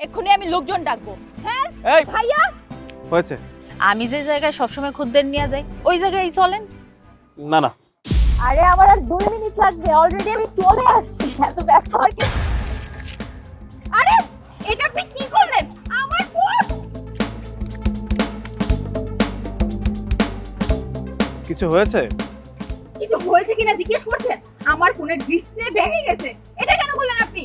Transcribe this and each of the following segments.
এক্ষুনি আমি লোকজন ডাকবো। হ্যাঁ? এই! ভাইয়া? হয়েছে। আমি যে জায়গায় সবসময় খদ্দের নিয়ে যাই ওই জায়গায় চলেন। না না। আরে আমার আর দুই মিনিট লাগবে। অলরেডি আমি চলে আসছি। এত ব্যস্ত আর কি আরে এটা আপনি কি করলেন? আমার ফোন কিছু হয়েছে? কিছু হয়েছে কিনা জিজ্ঞেস করছেন? আমার ফোনের ডিসপ্লে ভেঙে গেছে। এটা কেন বললেন আপনি?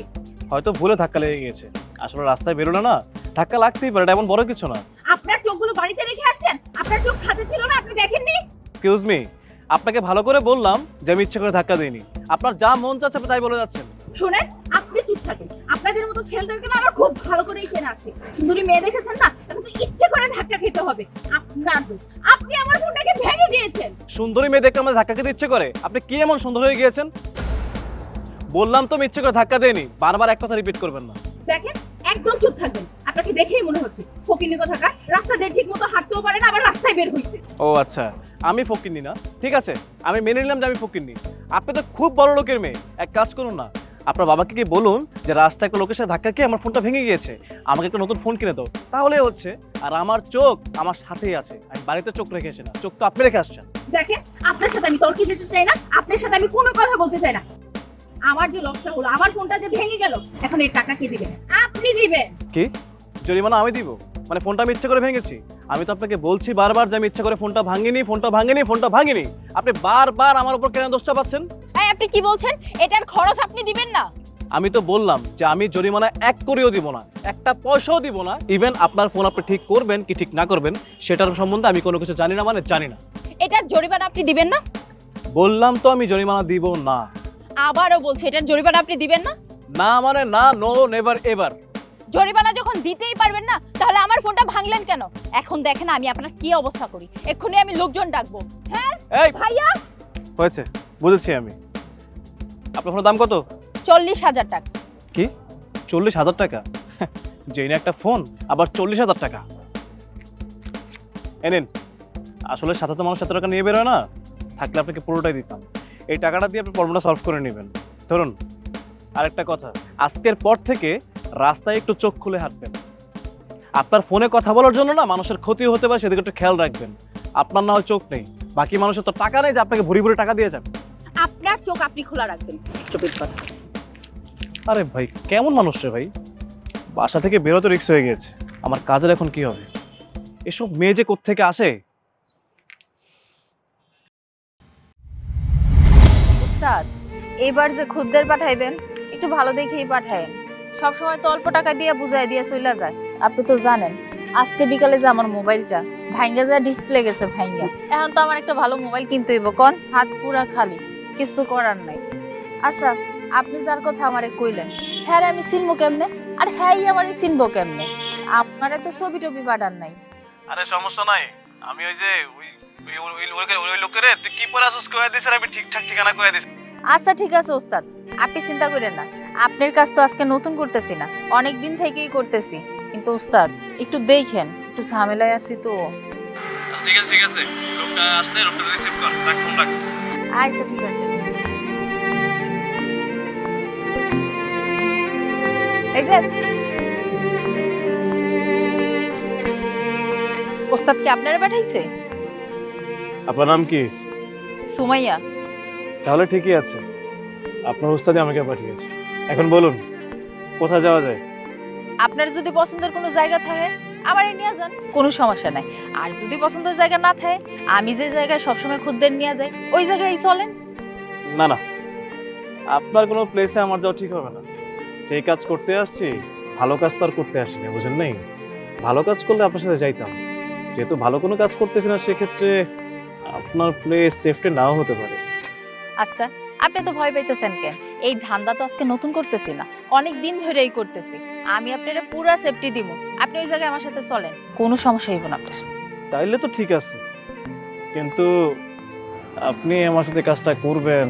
হয়তো ভুলে ধাক্কা লেগে গিয়েছে। আসলে রাস্তায় বেরোলে না ধাক্কা লাগতেই পারে এমন বড় কিছু না। আপনার চোখগুলো বাড়িতে রেখে আসছেন? আপনার চোখ সাথে ছিল না আপনি দেখেননি? এক্সকিউজ মি আপনাকে ভালো করে বললাম যে আমি ইচ্ছে করে ধাক্কা দিইনি। আপনার যা মন চাচ্ছে আপনি তাই বলে যাচ্ছেন। শুনেন আপনি চুপ থাকেন। আপনাদের মতো ছেলেদেরকে না আমার খুব ভালো করেই চেনা আছে। সুন্দরী মেয়ে দেখেছেন না? এখন তো ইচ্ছে করে ধাক্কা খেতে হবে। আপনার। আপনি আমার দিয়েছেন। সুন্দরী মেয়ে দেখে আমাদের ধাক্কা খেতে ইচ্ছে করে। আপনি কি এমন সুন্দর হয়ে গিয়েছেন? বললাম তো আমি ইচ্ছে করে ধাক্কা দেয়নি বারবার এক কথা রিপিট করবেন না। দেখেন একদম চুপ থাকবেন। আপনাকে দেখেই মনে হচ্ছে ফকিনি কোথাকার? রাস্তা দিয়ে ঠিক মতো হাঁটতেও পারেন আবার রাস্তায় বের হয়েছে ও আচ্ছা আমি ফকিরনি না। ঠিক আছে আমি মেনে নিলাম যে আমি ফকিরনি আপনি তো খুব বড় লোকের মেয়ে। এক কাজ করুন না আপনার বাবাকে কি বলুন যে রাস্তায় একটা লোকের সাথে ধাক্কা খেয়ে আমার ফোনটা ভেঙে গিয়েছে আমাকে একটা নতুন ফোন কিনে দাও। তাহলে হচ্ছে আর আমার চোখ আমার সাথেই আছে আমি বাড়িতে চোখ রেখে এসে না চোখ তো আপনি রেখে আসছেন। দেখেন আপনার সাথে আমি তর্কে যেতে চাই না আপনার সাথে আমি কোনো কথা বলতে চাই না। আমার যে লসটা হলো আমার ফোনটা যে ভেঙে গেল এখন এই টাকা কে দিবেন আপনি দিবেন। কি? জরিমানা আমি দিব? মানে ফোনটা আমি ইচ্ছে করে ভেঙেছি। আমি তো আপনাকে বলছি বারবার যে আমি ইচ্ছে করে ফোনটা ভাঙিনি ফোনটা ভাঙিনি ফোনটা ভাঙিনি। আপনি বারবার আমার উপর কেন দোষটা পাচ্ছেন? আপনি কি বলছেন? এটার খরচ আপনি দিবেন না। আমি তো বললাম যে আমি জরিমানা এক করেও দিব না একটা পয়সাও দিব না। ইভেন আপনার ফোন আপনি ঠিক করবেন কি ঠিক না করবেন সেটার সম্বন্ধে আমি কোনো কিছু জানি না মানে জানি না। এটার জরিমানা আপনি দিবেন না? বললাম তো আমি জরিমানা দিব না। আবারও বলছি এটার জরিমানা আপনি দিবেন না? না মানে না নো নেভার এভার জরিমানা যখন দিতেই পারবেন না তাহলে আমার ফোনটা ভাঙলেন কেন? এখন দেখেন আমি আপনার কি অবস্থা করি। এক্ষুনি আমি লোকজন ডাকবো। হ্যাঁ? এই! ভাইয়া? হয়েছে বুঝেছি আমি। আপনার ফোনের দাম কত? চল্লিশ হাজার টাকা। কি? চল্লিশ হাজার টাকা? যেই না একটা ফোন আবার চল্লিশ হাজার টাকা। এনেন আসলে সাথে তো মানুষ এত টাকা নিয়ে বেরোয় না। থাকলে আপনাকে পুরোটাই দিতাম। এই টাকাটা দিয়ে আপনি প্রবলেমটা সলভ করে নেবেন। ধরুন আরেকটা কথা আজকের পর থেকে রাস্তায় একটু চোখ খুলে হাঁটবেন। আপনার ফোনে কথা বলার জন্য না মানুষের ক্ষতি হতে পারে সেদিকে একটু খেয়াল রাখবেন। আপনার না হয় চোখ নেই। বাকি মানুষের তো টাকা নেই যে আপনাকে ভরি ভরি টাকা দিয়ে যাবে। চোখ আপনি খোলা রাখবেন। স্টুপিড কথা। আরে ভাই কেমন মানুষ রে ভাই? বাসা থেকে বেরোতে রিক্স হয়ে গেছে। আমার কাজের এখন কি হবে? এসব মেয়ে যে কোত্থেকে আসে? উস্তাদ এবার যে খুদ্দের পাঠাইবেন একটু ভালো দেখেই পাঠায়েন। সবসময় তো অল্প টাকা দিয়ে বুঝাই দিয়ে চইলা যায়। আপনি তো জানেন আজকে বিকালে যে আমার মোবাইলটা ভাঙ্গা যায় ডিসপ্লে গেছে ভাঙ্গা এখন তো আমার একটা ভালো মোবাইল কিনতে হইব কন? হাত পুরা খালি। কিছু করার নাই। আচ্ছা আপনি যার কথা আমারে কইলেন হ্যাঁ আমি চিনবো কেমনে? আর হ্যাঁ আমারে চিনবো কেমনে? আপনারে তো ছবি টবি পাঠান নাই। আরে সমস্যা নাই। আমি ওই যে ওই ওই লোকের তুই কি পরে আসছিস কয়ে দিস আমি ঠিকঠাক ঠিকানা কয়ে দিস আচ্ছা ঠিক আছে ওস্তাদ। আপনি চিন্তা করেন না। আপনার কাজ তো আজকে নতুন করতেছি না। অনেক দিন থেকেই করতেছি। কিন্তু ওস্তাদ একটু দেখেন একটু ঝামেলায় আছি তো। ঠিক আছে ঠিক আছে। লোকটা আসলে লোকটা রিসিভ কর। রাখ ফোন রাখ। আচ্ছা ঠিক আছে। এই যে। ওস্তাদ কি আপনারা পাঠাইছে? আপনার নাম কি? সুমাইয়া। তাহলে ঠিকই আছে। আপনার উস্তাদই আমাকে পাঠিয়েছে। এখন বলুন কোথায় যাওয়া যায়? আপনার যদি পছন্দের কোনো জায়গা থাকে আবার নিয়ে যান কোনো সমস্যা নাই। আর যদি পছন্দের জায়গা না থাকে আমি যে জায়গায় সবসময় খুদ্দের নিয়ে যাই ওই জায়গায় চলেন। না না। আপনার কোনো প্লেসে আমার যাওয়া ঠিক হবে না। যেই কাজ করতে আসছি ভালো কাজ তো আর করতে আসিনি বুঝেন নাই? ভালো কাজ করলে আপনার সাথে যাইতাম। যেহেতু ভালো কোনো কাজ করতেছি না সেক্ষেত্রে আপনার প্লেস সেফটি নাও হতে পারে। আচ্ছা আপনি তো ভয় পাইতেছেন কেন? এই ধান্দা তো আজকে নতুন করতেছি না। অনেক দিন ধরেই করতেছি। আমি আপনারা পুরা সেফটি দিব আপনি ওই জায়গায় আমার সাথে চলেন। কোনো সমস্যা হইব না আপনার। তাইলে তো ঠিক আছে। কিন্তু আপনি আমার সাথে কাজটা করবেন।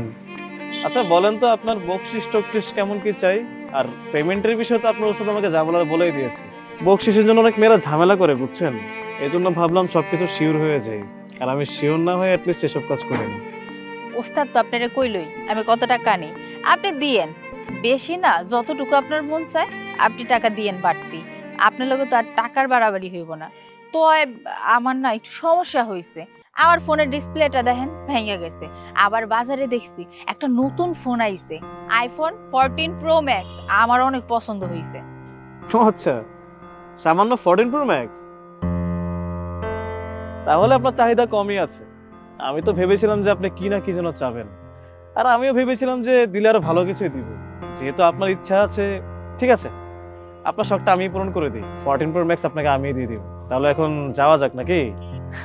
আচ্ছা বলেন তো আপনার বকশিস টকশিস কেমন কি চাই? আর পেমেন্টের বিষয়ে তো আপনার ওষুধ আমাকে যা বলার বলেই দিয়েছে। বকশিসের জন্য অনেক মেয়েরা ঝামেলা করে, বুঝছেন? এই জন্য ভাবলাম সবকিছু শিওর হয়ে যাই। আর আমি শিওর না হয়ে অ্যাটলিস্ট এসব কাজ করি না। ওস্তাদ তো আপনারা কইলই, আমি কত টাকা নেই আপনি দিয়েন। বেশি না, যতটুকু আপনার মন চায়, আপনি টাকা দিয়েন বাড়তি। আপনার লগে তো আর টাকার বাড়াবাড়ি হইব না। তো আমার না একটু সমস্যা হয়েছে আমার ফোনের ডিসপ্লেটা দেখেন, ভেঙে গেছে। আবার বাজারে দেখছি, একটা নতুন ফোন আইছে আইফোন ফোরটিন প্রো ম্যাক্স আমার অনেক পছন্দ হয়েছে আচ্ছা সামান্য ফোরটিন প্রো ম্যাক্স তাহলে আপনার চাহিদা কমই আছে। আমি তো ভেবেছিলাম যে আপনি কি না কি যেন চাবেন। আর আমিও ভেবেছিলাম যে দিলে আরও ভালো কিছুই দিব। যেহেতু আপনার ইচ্ছা আছে, ঠিক আছে, আপনার শখটা আমি পূরণ করে দিই। ফোরটিন প্রো ম্যাক্স আপনাকে আমি দিয়ে দিব। তাহলে এখন যাওয়া যাক নাকি?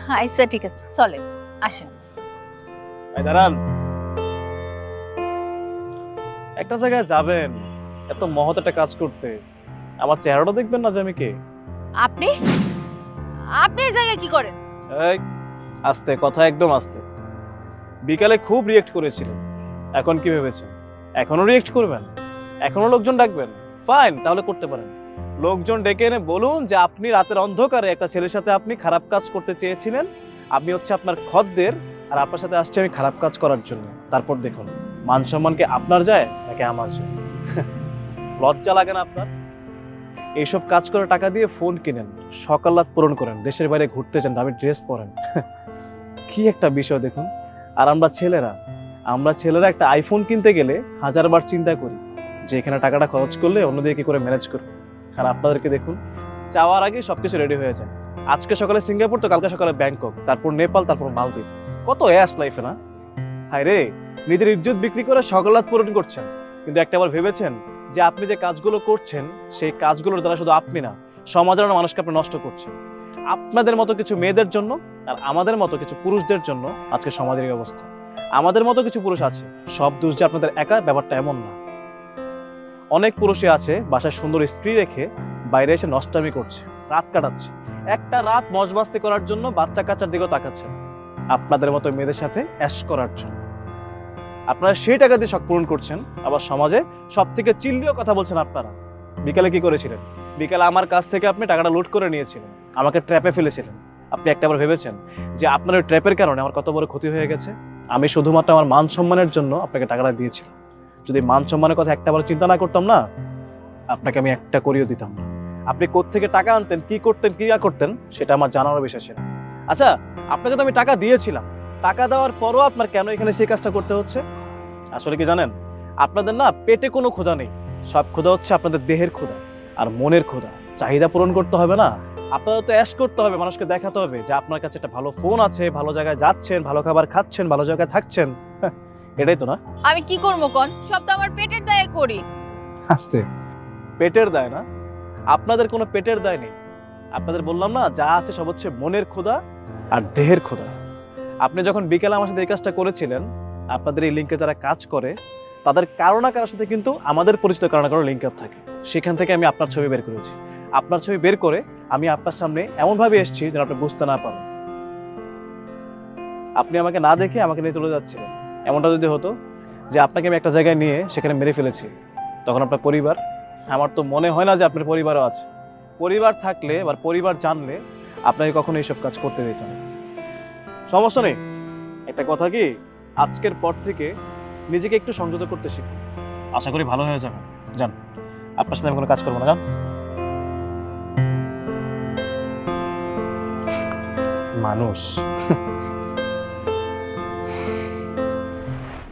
আচ্ছা ঠিক আছে। চলেন আসেন। দাঁড়ান। একটা জায়গায় যাবেন এত মহৎ একটা কাজ করতে। আমার চেহারাটা দেখবেন না যে আমি কে? আপনি? আপনি এই জায়গায় কি করেন? এই আস্তে কথা একদম আস্তে। বিকালে খুব রিয়েক্ট করেছিলেন। এখন কি ভেবেছেন? এখনও রিয়েক্ট করবেন? এখনও লোকজন ডাকবেন? ফাইন তাহলে করতে পারেন। লোকজন ডেকে এনে বলুন যে আপনি রাতের অন্ধকারে একটা ছেলের সাথে আপনি খারাপ কাজ করতে চেয়েছিলেন। আমি হচ্ছে আপনার খদ্দের আর আপনার সাথে আসছি আমি খারাপ কাজ করার জন্য। তারপর দেখুন, মান সম্মান কি আপনার যায় নাকি আমার যায়? লজ্জা লাগে না আপনার? এইসব কাজ করে টাকা দিয়ে ফোন কিনেন সকাল রাত পূরণ করেন, দেশের বাইরে ঘুরতে যান, দামি ড্রেস পরেন। কি একটা বিষয় দেখুন। আর আমরা ছেলেরা আমরা ছেলেরা একটা আইফোন কিনতে গেলে হাজারবার চিন্তা করি যে এখানে টাকাটা খরচ করলে অন্যদিকে কি করে ম্যানেজ করব? আর আপনাদেরকে দেখুন চাওয়ার আগে সবকিছু রেডি হয়ে যায় আজকে সকালে সিঙ্গাপুর, তো কালকে সকালে ব্যাংকক, তারপর নেপাল, তারপর মালদ্বীপ। কত অ্যাস লাইফে না? হায় রে, নিজের ইজ্জত বিক্রি করে সকাল রাত পূরণ করছেন। কিন্তু একটা বার ভেবেছেন যে আপনি যে কাজগুলো করছেন, সেই কাজগুলোর দ্বারা শুধু আপনি না, সমাজের মানুষকে আপনি নষ্ট করছেন। আপনাদের মতো কিছু মেয়েদের জন্য আর আমাদের মতো কিছু পুরুষদের জন্য আজকে সমাজের অবস্থা। আমাদের মতো কিছু পুরুষ আছে, সব দোষ যে আপনাদের একা, ব্যাপারটা এমন না। অনেক পুরুষই আছে বাসায় সুন্দর স্ত্রী রেখে বাইরে এসে নষ্টামি করছে, রাত কাটাচ্ছে। একটা রাত মজবাস্তি করার জন্য বাচ্চা কাচ্চার দিকেও তাকাচ্ছে। আপনাদের মতো মেয়েদের সাথে অ্যাশ করার জন্য। আপনারা সেই টাকা দিয়ে শখ পূরণ করছেন, আবার সমাজে সব থেকে চিল্লিও কথা বলছেন আপনারা। বিকালে কি করেছিলেন? বিকালে আমার কাছ থেকে আপনি টাকাটা লুট করে নিয়েছিলেন, আমাকে ট্র্যাপে ফেলেছিলেন। আপনি একটা একটাবার ভেবেছেন যে আপনার ওই ট্র্যাপের কারণে আমার কত বড় ক্ষতি হয়ে গেছে? আমি শুধুমাত্র আমার মান সম্মানের জন্য আপনাকে টাকাটা দিয়েছিলাম। যদি মান সম্মানের কথা একটাবার চিন্তা না করতাম না, আপনাকে আমি একটা করিয়ে দিতাম আপনি কোত্থেকে টাকা আনতেন, কি করতেন, কি না করতেন, সেটা আমার জানার বিষয় ছিল আচ্ছা আপনাকে তো আমি টাকা দিয়েছিলাম। টাকা দেওয়ার পরও আপনার কেন এখানে সেই কাজটা করতে হচ্ছে? আসলে কি জানেন, আপনাদের না পেটে কোনো ক্ষুধা নেই। সব ক্ষুধা হচ্ছে আপনাদের দেহের ক্ষুধা আর মনের ক্ষুধা। চাহিদা পূরণ করতে হবে না। আপনাদের তো অ্যাশ করতে হবে, মানুষকে দেখাতে হবে যে আপনার কাছে একটা ভালো ফোন আছে, ভালো জায়গায় যাচ্ছেন, ভালো খাবার খাচ্ছেন, ভালো জায়গায় থাকছেন। এটাই তো না? আমি কি করব কন? সব তো আমার পেটের দায়ে করি। আস্তে। পেটের দায় না? আপনাদের কোনো পেটের দায় নেই। আপনাদের বললাম না যা আছে সব হচ্ছে মনের ক্ষুধা আর দেহের ক্ষুধা। আপনি যখন বিকেলে আমার সাথে এই কাজটা করেছিলেন আপনাদের এই লিঙ্কে যারা কাজ করে তাদের কারও না কারোর সাথে কিন্তু আমাদের পরিচিত কারও না কারও লিঙ্ক আপ থাকে। সেখান থেকে আমি আপনার ছবি বের করেছি। আপনার ছবি বের করে আমি আপনার সামনে এমনভাবে এসেছি যেন আপনি বুঝতে না পারেন। আপনি আমাকে না দেখে আমাকে নিয়ে চলে যাচ্ছিলেন। এমনটা যদি হতো যে আপনাকে আমি একটা জায়গায় নিয়ে সেখানে মেরে ফেলেছি, তখন আপনার পরিবার, আমার তো মনে হয় না যে আপনার পরিবারও আছে। পরিবার থাকলে বা পরিবার জানলে আপনাকে কখনো এইসব কাজ করতে দিত না। সমস্যা নেই। একটা কথা কি, আজকের পর থেকে নিজেকে একটু সংযত করতে শিখুন। আশা করি ভালো হয়ে যাবে। যান, আপনার সাথে আমি কোনো কাজ করব না। যান। মানুষ।